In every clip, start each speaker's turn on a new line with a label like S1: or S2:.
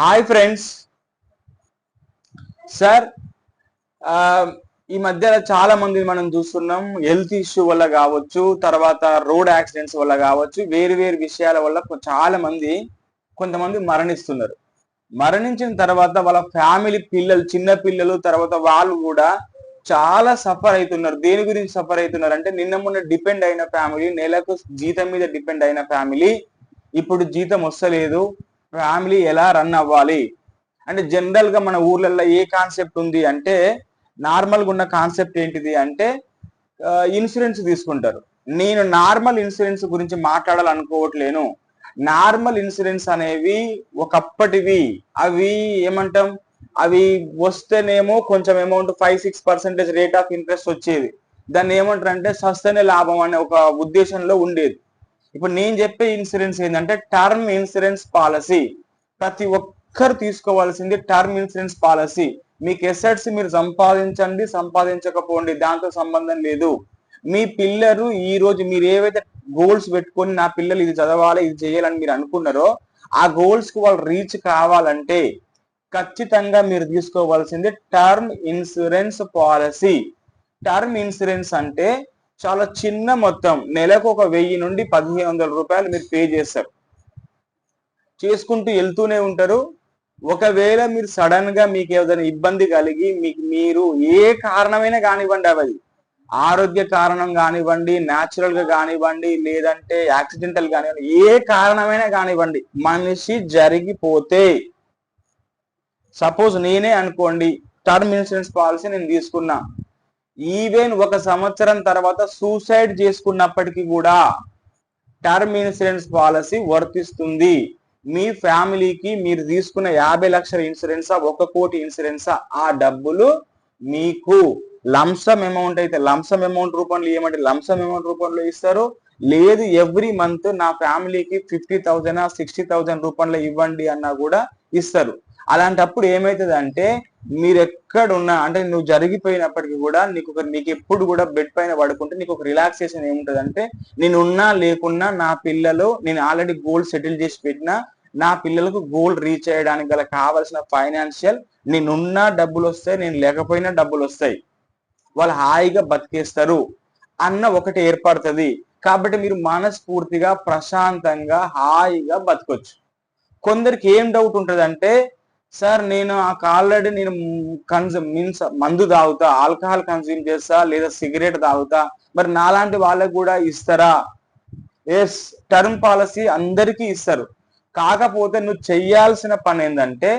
S1: Hi friends. Sir ఈ మధ్య చాలా మంది మనం చూస్తున్నాం హెల్త్ ఇష్యూ వల్ల కావచ్చు తర్వాత రోడ్ యాక్సిడెంట్స్ వల్ల కావచ్చు వేరు వేరు విషయాల వల్ల చాలా మంది కొంతమంది మరణిస్తున్నారు. మరణించిన తర్వాత వాళ్ళ ఫ్యామిలీ పిల్లలు చిన్న పిల్లలు తర్వాత వాళ్ళు కూడా చాలా సఫర్ అవుతున్నారు దేని గురించి సఫర్ అవుతున్నారు అంటే నిన్న మొన్న డిపెండ్ అయిన ఫ్యామిలీ నెలకు జీతం మీద డిపెండ్ అయిన ఫ్యామిలీ ఇప్పుడు జీతం వస్తలేదు. ఫ్యామిలీ ఎలా రన్ అవ్వాలి? అంటే జనరల్గా మన ఊర్లలో ఏ కాన్సెప్ట్ ఉంది అంటే నార్మల్గా ఉన్న కాన్సెప్ట్ ఏంటిది అంటే ఇన్సూరెన్స్ తీసుకుంటారు. నేను నార్మల్ ఇన్సూరెన్స్ గురించి మాట్లాడాలనుకోవట్లేను. నార్మల్ ఇన్సూరెన్స్ అనేవి ఒకప్పటివి అవి ఏమంటాం? అవి వస్తేనేమో కొంచెం amount five six percentage rate of interest వచ్చేది. దాన్ని ఏమంటారు అంటే సస్తనే లాభం అనే ఒక ఉద్దేశంలో ఉండేది. ఇప్పుడు నేను చెప్పే ఇన్సూరెన్స్ ఏంటంటే టర్మ్ ఇన్సూరెన్స్ పాలసీ ప్రతి ఒక్కరు తీసుకోవాల్సింది టర్మ్ ఇన్సూరెన్స్ పాలసీ మీకు ఎసెట్స్ మీరు సంపాదించండి సంపాదించకపోండి దాంతో సంబంధం లేదు. మీ పిల్లలు ఈ రోజు మీరు ఏవైతే గోల్స్ పెట్టుకొని నా పిల్లలు ఇది చదవాలి ఇది చేయాలని మీరు అనుకున్నారో ఆ గోల్స్కు వాళ్ళు రీచ్ కావాలంటే ఖచ్చితంగా మీరు తీసుకోవాల్సింది term insurance policy term insurance అంటే చాలా చిన్న మొత్తం. నెలకు ఒక వెయ్యి నుండి పదిహేను వందల రూపాయలు మీరు పే చేస్తారు. చేసుకుంటూ వెళ్తూనే ఉంటారు. ఒకవేళ మీరు సడన్గా మీకు ఏదైనా ఇబ్బంది కలిగి మీకు మీరు ఏ కారణమైనా కానివ్వండి అవి. ఆరోగ్య కారణం కానివ్వండి న్యాచురల్గా కానివ్వండి లేదంటే యాక్సిడెంటల్ కానివ్వండి ఏ కారణమైనా కానివ్వండి మనిషి జరిగిపోతే. సపోజ్ నేనే అనుకోండి టర్మ్ ఇన్సూరెన్స్ పాలసీ నేను తీసుకున్నా. ఈవెన్ ఒక సంవత్సరం తర్వాత సూసైడ్ చేసుకున్నప్పటికీ కూడా టర్మ్ ఇన్సూరెన్స్ పాలసీ వర్తిస్తుంది. మీ ఫ్యామిలీకి మీరు తీసుకున్న యాభై లక్షల ఇన్సూరెన్సా ఒక కోటి ఇన్సూరెన్సా ఆ డబ్బులు మీకు లంసమ్ అమౌంట్ అయితే లంసమ్ అమౌంట్ రూపంలో ఏమంటే లంసమ్ అమౌంట్ రూపంలో ఇస్తారు. లేదు ఎవ్రీ మంత్ నా ఫ్యామిలీకి ఫిఫ్టీ థౌజండ్ సిక్స్టీ థౌజండ్ రూపంలో ఇవ్వండి అన్నా కూడా ఇస్తారు. అలాంటప్పుడు ఏమవుతుంది అంటే మీరు ఎక్కడున్నా అంటే నువ్వు జరిగిపోయినప్పటికీ కూడా నీకు ఒక నీకు ఎప్పుడు కూడా బెడ్ పైన పడుకుంటే నీకు ఒక రిలాక్సేషన్ ఏముంటది అంటే నేను ఉన్నా లేకున్నా నా పిల్లలు నేను ఆల్రెడీ గోల్ సెటిల్ చేసి పెట్టినా నా పిల్లలకు గోల్ రీచ్ చేయడానికి గల కావాల్సిన ఫైనాన్షియల్ నేనున్నా డబ్బులు వస్తాయి నేను లేకపోయినా డబ్బులు వస్తాయి. వాళ్ళు హాయిగా బతికేస్తారు అన్న ఒకటి ఏర్పడుతుంది. కాబట్టి మీరు మనస్ఫూర్తిగా ప్రశాంతంగా హాయిగా బతకొచ్చు. కొందరికి ఏం డౌట్ ఉంటుంది అంటే సార్ నేను ఆల్రెడీ నేను కన్సూమ్ మీన్స్ మందు తాగుతా ఆల్కహాల్ కన్స్యూమ్ చేస్తా లేదా సిగరెట్ తాగుతా మరి నాలాంటి వాళ్ళకి కూడా ఇస్తారా? ఎస్ టర్మ్ పాలసీ అందరికీ ఇస్తారు. కాకపోతే నువ్వు చెయ్యాల్సిన పని ఏంటంటే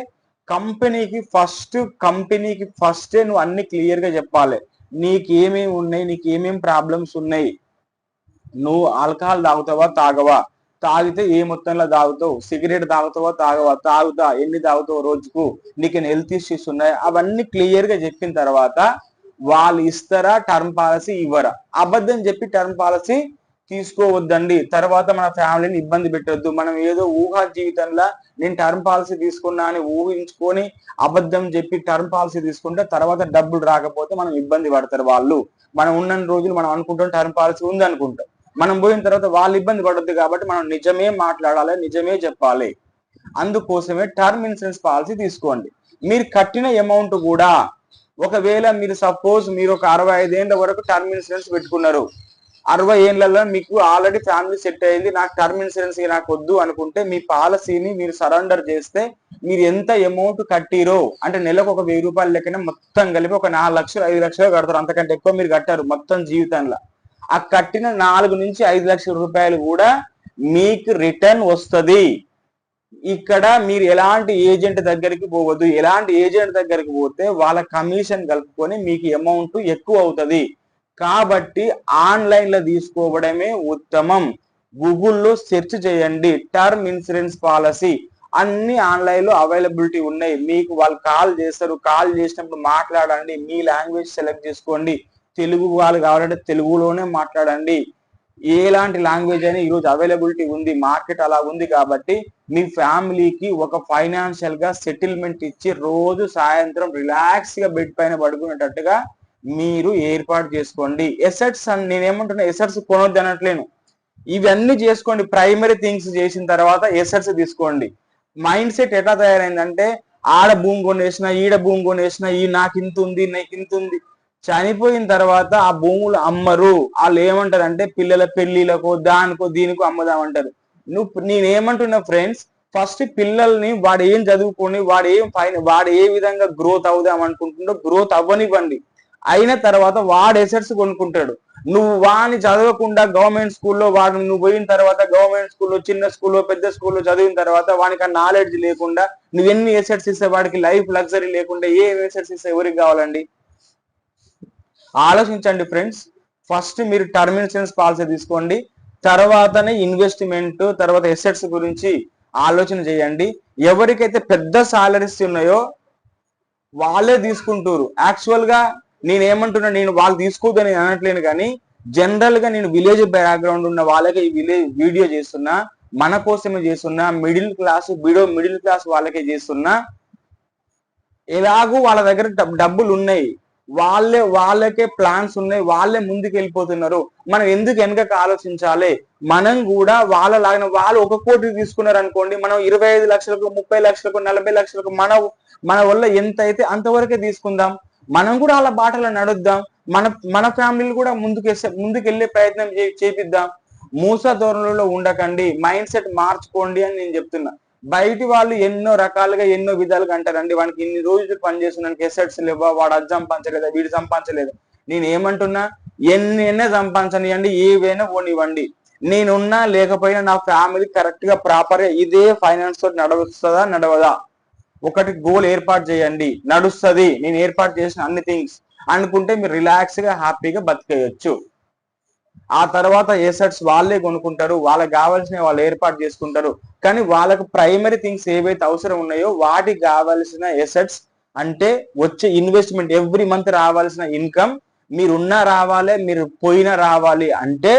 S1: కంపెనీకి ఫస్ట్ కంపెనీకి ఫస్టే నువ్వు అన్ని క్లియర్గా చెప్పాలి. నీకు ఏమేమి ఉన్నాయి నీకు ఏమేమి ప్రాబ్లమ్స్ ఉన్నాయి? నువ్వు ఆల్కహాల్ తాగుతావా తాగవా? తాగితే ఏ మొత్తంలో తాగుతావు? సిగరెట్ తాగుతావా? తాగవా? తాగుతా? ఎన్ని తాగుతావు రోజుకు? నీకు హెల్త్ ఇష్యూస్ ఉన్నాయి? అవన్నీ క్లియర్గా చెప్పిన తర్వాత వాళ్ళు ఇస్తారా? టర్మ్ పాలసీ ఇవ్వరా? అబద్ధం చెప్పి టర్మ్ పాలసీ తీసుకోవద్దండి. తర్వాత మన ఫ్యామిలీని ఇబ్బంది పెట్టొద్దు. మనం ఏదో ఊహా జీవితంలో నేను టర్మ్ పాలసీ తీసుకున్నా అని ఊహించుకొని అబద్ధం చెప్పి టర్మ్ పాలసీ తీసుకుంటే తర్వాత డబ్బులు రాకపోతే మనం ఇబ్బంది పడతారు వాళ్ళు. మనం ఉన్న రోజులు మనం అనుకుంటాం టర్మ్ పాలసీ ఉంది అనుకుంటాం మనం పోయిన తర్వాత వాళ్ళు ఇబ్బంది పడద్దు కాబట్టి మనం నిజమే మాట్లాడాలి నిజమే చెప్పాలి. అందుకోసమే టర్మ్ ఇన్సూరెన్స్ పాలసీ తీసుకోండి. మీరు కట్టిన అమౌంట్ కూడా ఒకవేళ మీరు సపోజ్ మీరు ఒక అరవై ఐదేళ్ళ వరకు టర్మ్ ఇన్సూరెన్స్ పెట్టుకున్నారు. అరవై ఏళ్ళలో మీకు ఆల్రెడీ ఫ్యామిలీ సెట్ అయింది నాకు టర్మ్ ఇన్సూరెన్స్ నాకు వద్దు అనుకుంటే మీ పాలసీని మీరు సరెండర్ చేస్తే మీరు ఎంత అమౌంట్ కట్టిరో అంటే నెలకు ఒక వెయ్యి రూపాయలు లెక్కన మొత్తం కలిపి ఒక నాలుగు లక్షలు ఐదు లక్షలు కడతారు. అంతకంటే ఎక్కువ మీరు కట్టారు మొత్తం జీవితంలో. ఆ కట్టిన నాలుగు నుంచి ఐదు లక్షల రూపాయలు కూడా మీకు రిటర్న్ వస్తుంది. ఇక్కడ మీరు ఎలాంటి ఏజెంట్ దగ్గరికి పోవద్దు. ఎలాంటి ఏజెంట్ దగ్గరికి పోతే వాళ్ళ కమిషన్ కలుపుకొని మీకు అమౌంట్ ఎక్కువ అవుతుంది. కాబట్టి ఆన్లైన్లో తీసుకోవడమే ఉత్తమం. గూగుల్లో సెర్చ్ చేయండి. Term insurance policy. అన్ని ఆన్లైన్లో అవైలబిలిటీ ఉన్నాయి. మీకు వాళ్ళు కాల్ చేస్తారు. కాల్ చేసినప్పుడు మాట్లాడండి. మీ లాంగ్వేజ్ సెలెక్ట్ చేసుకోండి. తెలుగు వాళ్ళు కావాలంటే తెలుగులోనే మాట్లాడండి. ఎలాంటి లాంగ్వేజ్ అయినా ఈరోజు అవైలబిలిటీ ఉంది మార్కెట్ అలా ఉంది కాబట్టి మీ ఫ్యామిలీకి ఒక ఫైనాన్షియల్గా సెటిల్మెంట్ ఇచ్చి రోజు సాయంత్రం రిలాక్స్గా బెడ్ పైన పడుకునేటట్టుగా మీరు ఏర్పాటు చేసుకోండి. ఎసెట్స్ అని నేనేమంటున్నా ఎసెట్స్ కొనొద్దు అనట్లేను. ఇవన్నీ చేసుకోండి. ప్రైమరీ థింగ్స్ చేసిన తర్వాత ఎసెట్స్ తీసుకోండి. మైండ్ సెట్ ఎట్లా తయారైందంటే ఆడ భూమి కొనేసిన ఈడ భూమి కొనేసిన ఈ నాకు ఇంత ఉంది నాకు ఇంత ఉంది చనిపోయిన తర్వాత ఆ భూములు అమ్మరు. వాళ్ళు ఏమంటారు అంటే పిల్లల పెళ్ళిలకో దానికో దీనికో అమ్మదామంటారు. నువ్వు నేనేమంటున్నా ఫ్రెండ్స్ ఫస్ట్ పిల్లల్ని వాడు ఏం చదువుకొని వాడు ఏం పైన వాడు ఏ విధంగా గ్రోత్ అవుదాం అనుకుంటుండో గ్రోత్ అవ్వనివ్వండి. అయిన తర్వాత వాడు ఎసెట్స్ కొనుక్కుంటాడు. నువ్వు వాడిని చదవకుండా గవర్నమెంట్ స్కూల్లో వాడు నువ్వు పోయిన తర్వాత గవర్నమెంట్ స్కూల్లో చిన్న స్కూల్లో పెద్ద స్కూల్లో చదివిన తర్వాత వానికి ఆ నాలెడ్జ్ లేకుండా నువ్వు ఎన్ని ఎసెట్స్ ఇస్తే వాడికి లైఫ్ లగ్జరీ లేకుండా ఏ ఎసెట్స్ ఇస్తే ఎవరికి కావాలండి? ఆలోచించండి ఫ్రెండ్స్. ఫస్ట్ మీరు టర్మ్ ఇన్సూరెన్స్ పాలసీ తీసుకోండి. తర్వాతనే ఇన్వెస్ట్మెంట్ తర్వాత ఎసెట్స్ గురించి ఆలోచన చేయండి. ఎవరికైతే పెద్ద సాలరీస్ ఉన్నాయో వాళ్ళే తీసుకుంటారు. యాక్చువల్గా నేను ఏమంటున్నా నేను వాళ్ళు తీసుకోవద్దని అనట్లేను కానీ జనరల్గా నేను విలేజ్ బ్యాక్గ్రౌండ్ ఉన్న వాళ్ళకే ఈ విలేజ్ వీడియో చేస్తున్నా మన కోసమే చేస్తున్నా మిడిల్ క్లాస్ బిడో మిడిల్ క్లాస్ వాళ్ళకే చేస్తున్నా ఎలాగూ వాళ్ళ దగ్గర డబ్బులు ఉన్నాయి. వాళ్ళే వాళ్ళకే ప్లాన్స్ ఉన్నాయి వాళ్ళే ముందుకు వెళ్ళిపోతున్నారు మనం ఎందుకు వెనకకు ఆలోచించాలి? మనం కూడా వాళ్ళ లాగిన వాళ్ళు ఒక కోటి తీసుకున్నారు అనుకోండి మనం ఇరవై ఐదు లక్షలకు ముప్పై లక్షలకు నలభై లక్షలకు మన మన వల్ల ఎంత అయితే అంతవరకే తీసుకుందాం. మనం కూడా వాళ్ళ బాటలో నడుద్దాం. మన మన ఫ్యామిలీలు కూడా ముందుకు ముందుకెళ్ళే ముందుకు వెళ్ళే ప్రయత్నం చేపిద్దాం. మూస ధోరణిలో ఉండకండి. మైండ్ సెట్ మార్చుకోండి అని నేను చెప్తున్నా. బయటి వాళ్ళు ఎన్నో రకాలుగా ఎన్నో విధాలుగా అంటారండి. వానికి ఇన్ని రోజులు పనిచేస్తున్నానికి ఎసెట్స్ లేవా? వాడు అది సంపాదించలేదు? వీడు సంపాదించలేదు? నేను ఏమంటున్నా? ఎన్ని సంపాదించనివ్వండి ఏవైనా పోనివ్వండి నేనున్నా లేకపోయినా నా ఫ్యామిలీ కరెక్ట్గా ప్రాపర్ ఇదే ఫైనాన్స్ తోటి నడుస్తుందా నడవదా? ఒకటి గోల్ ఏర్పాటు చేయండి. నడుస్తుంది. నేను ఏర్పాటు చేసిన అన్ని థింగ్స్ అనుకుంటే మీరు రిలాక్స్గా హ్యాపీగా బతికేయచ్చు. ఆ తర్వాత ఎసెట్స్ వాళ్ళే కొనుక్కుంటారు వాళ్ళకి కావాల్సిన వాళ్ళు ఏర్పాటు చేసుకుంటారు. కానీ వాళ్ళకు ప్రైమరీ థింగ్స్ ఏవైతే అవసరం ఉన్నాయో వాటికి కావాల్సిన ఎసెట్స్ అంటే వచ్చే ఇన్వెస్ట్మెంట్ ఎవ్రీ మంత్ రావాల్సిన ఇన్కమ్ మీరున్నా రావాలి మీరు పోయినా రావాలి అంటే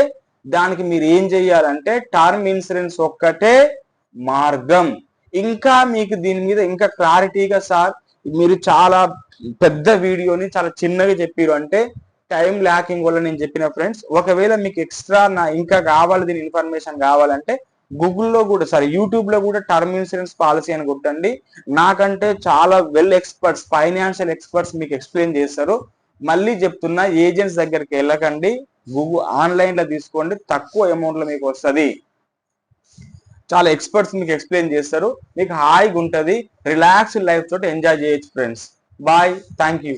S1: దానికి మీరు ఏం చెయ్యాలంటే టర్మ్ ఇన్సూరెన్స్ ఒక్కటే మార్గం. ఇంకా మీకు దీని మీద ఇంకా క్లారిటీగా సార్ మీరు చాలా పెద్ద వీడియోని చాలా చిన్నగా చెప్పారు అంటే టైం ల్యాకింగ్ వల్ల నేను చెప్పిన ఫ్రెండ్స్ ఒకవేళ మీకు ఎక్స్ట్రా నా ఇంకా కావాలి దీని ఇన్ఫర్మేషన్ కావాలంటే గూగుల్లో కూడా సారీ యూట్యూబ్లో కూడా టర్మ్ ఇన్సూరెన్స్ పాలసీ అని కొట్టండి. నాకంటే చాలా వెల్ ఎక్స్పర్ట్స్ ఫైనాన్షియల్ ఎక్స్పర్ట్స్ మీకు ఎక్స్ప్లెయిన్ చేస్తారు. మళ్ళీ చెప్తున్నా ఏజెంట్స్ దగ్గరికి వెళ్ళకండి. గూగుల్ ఆన్లైన్లో తీసుకోండి తక్కువ అమౌంట్లో మీకు వస్తుంది. చాలా ఎక్స్పర్ట్స్ మీకు ఎక్స్ప్లెయిన్ చేస్తారు. మీకు హాయిగా ఉంటుంది రిలాక్స్ లైఫ్ తోటి ఎంజాయ్ చేయొచ్చు ఫ్రెండ్స్ బాయ్ థ్యాంక్ యూ